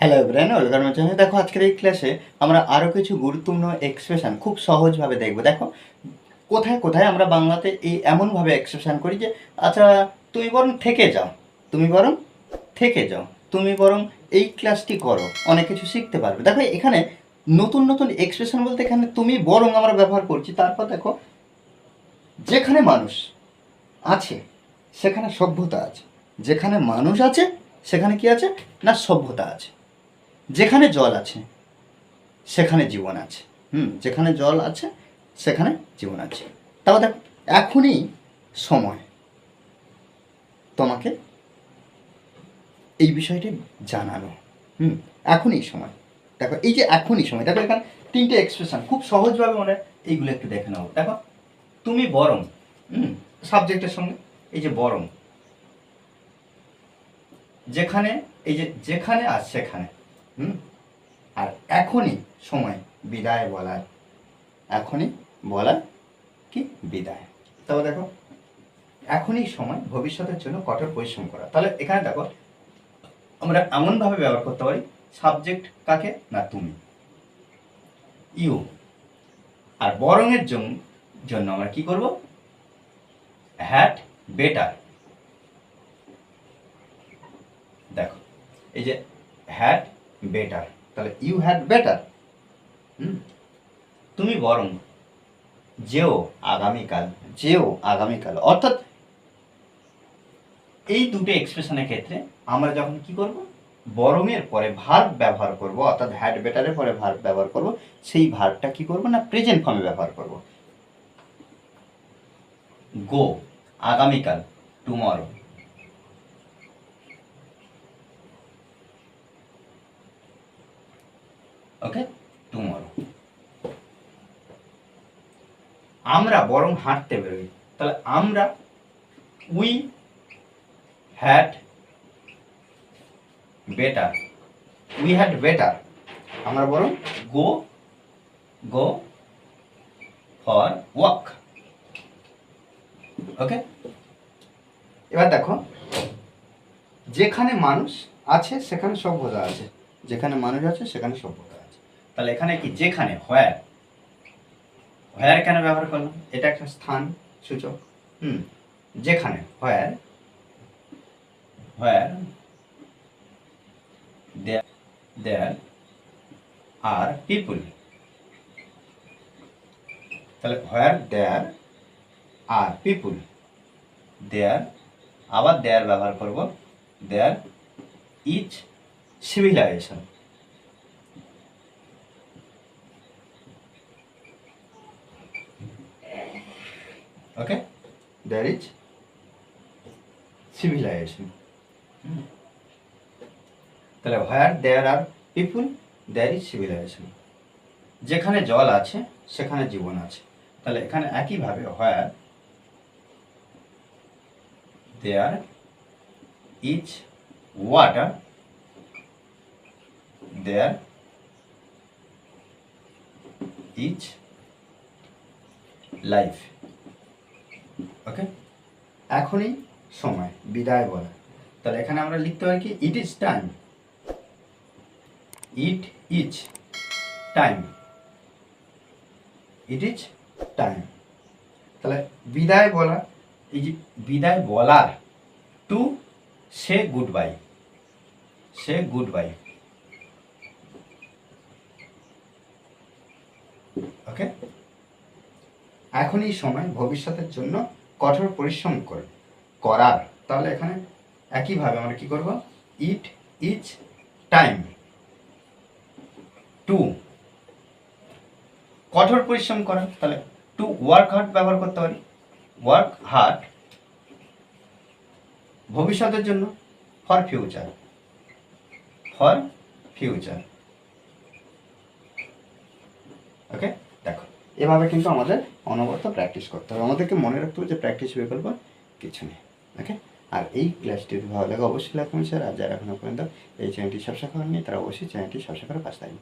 Hello everyone welcome channel দেখো, আজকের এই ক্লাসে আমরা আরও কিছু গুরুত্বপূর্ণ এক্সপ্রেশন খুব সহজভাবে দেখব। দেখো, কোথায় কোথায় আমরা বাংলাতে এই এমনভাবে এক্সপ্রেশন করি যে আচ্ছা তুমি বরং থেকে যাও, তুমি বরং থেকে যাও, তুমি বরং এই ক্লাসটি করো, অনেক কিছু শিখতে পারবে। দেখো, এখানে নতুন নতুন এক্সপ্রেশন বলতে এখানে তুমি বরং আমরা ব্যবহার করছি, তারপর দেখো, যেখানে মানুষ আছে, সেখানে সভ্যতা আছে, যেখানে মানুষ আছে, সেখানে কি আছে? না, সভ্যতা আছে। যেখানে জল আছে, সেখানে জীবন আছে। হুম, যেখানে জল আছে, সেখানে জীবন আছে। তাও দেখো, এখনই সময়। তোমাকে এই বিষয়টি জানানো। হুম, এখনই সময়। দেখো, এই যে এখনই সময়, দেখো এখানে তিনটে এক্সপ্রেশন খুব সহজভাবে মনে এইগুলো একটু দেখে নেব দেখো, তুমি বরং, হুম সাবজেক্টের সঙ্গে, এই যে বরং, যেখানে, এই যে যেখানে আর সেখানে হুম? আর এখনই সময় বিদায় বলার। এখনই বলার কি বিদায়? তবে দেখো, এখনই সময় ভবিষ্যতের জন্য কঠোর পরিশ্রম করা। তাহলে এখানে দেখো, আমরা এমনভাবে ব্যবহার করতে পারি সাবজেক্ট কাকে না তুমি? ইউ আর বরংয়ের জন্য আমরা কি করব? হ্যাট বেটার দেখো, এই যে হ্যাড বেটার তাহলে ইউ হ্যাড বেটার হুম? তুমি বরং যেও আগামীকাল যেও আগামীকাল। অর্থাৎ এই দুটো এক্সপ্রেশনের ক্ষেত্রে আমরা যখন কি করব? বরংয়ের পরে ভার্ব ব্যবহার করব, অর্থাৎ হ্যাড বেটারের পরে ভার্ব ব্যবহার করব, সেই ভার্বটা কি করব না প্রেজেন্ট ফর্মে ব্যবহার করব? গো আগামীকাল টুমরো ওকে টুমরো আমরা বরং হাঁটতে বেরোই। তাহলে আমরা we had better we had better আমরা বরং গো গো ফর ওয়াক ওকে এবার দেখো, যেখানে মানুষ আছে, সেখানে সভ্যতা আছে। যেখানে মানুষ আছে, সেখানে সভ্যতা। তাহলে এখানে কি যেখানে হোয়ার হোয়ার কেন ব্যবহার করলাম? এটা একটা স্থান, সূচক, হুম, যেখানে where where there are people তাহলে where there are people there আবার দেয়ার ব্যবহার করব there is civilization. Okay, there is civilization. Hmm. তাহলে where there are people there is civilization যেখানে জল আছে সেখানে জীবন আছে তাহলে এখানে একইভাবে where there is water there each life okay? এখনই সময়, বিদায় বলা। তাহলে এখানে আমরা লিখতে পারি কি? It is time it is time it is time তাহলে বিদায় বলা, এই বিদায় বলার to say good bye say good bye okay এখনই সময়, ভবিষ্যতের জন্য কঠোর পরিশ্রম করে, করার। তাহলে এখানে একইভাবে আমরা কি করব? ইট ইজ টাইম টু কঠোর পরিশ্রম করা তাহলে টু ওয়ার্ক হার্ড ব্যবহার করতে পারি। ওয়ার্ক হার্ড ভবিষ্যতের জন্য for future for future okay দেখো এভাবে কিন্তু আমাদের অনবরত প্র্যাকটিস করতে হবে। আমাদেরকে মনে রাখতে হবে যে প্র্যাকটিস বিকল্প কিছু নেই ওকে আর এই ক্লাসটি ভালো লাগে অবশ্যই কমেন্ট শেয়ার আর যারা এখনও পর্যন্ত এই চ্যানেলটি সবসা করেননি, তারা অবশ্যই চ্যানেলটি সবসা করে পাশে থাকবেন।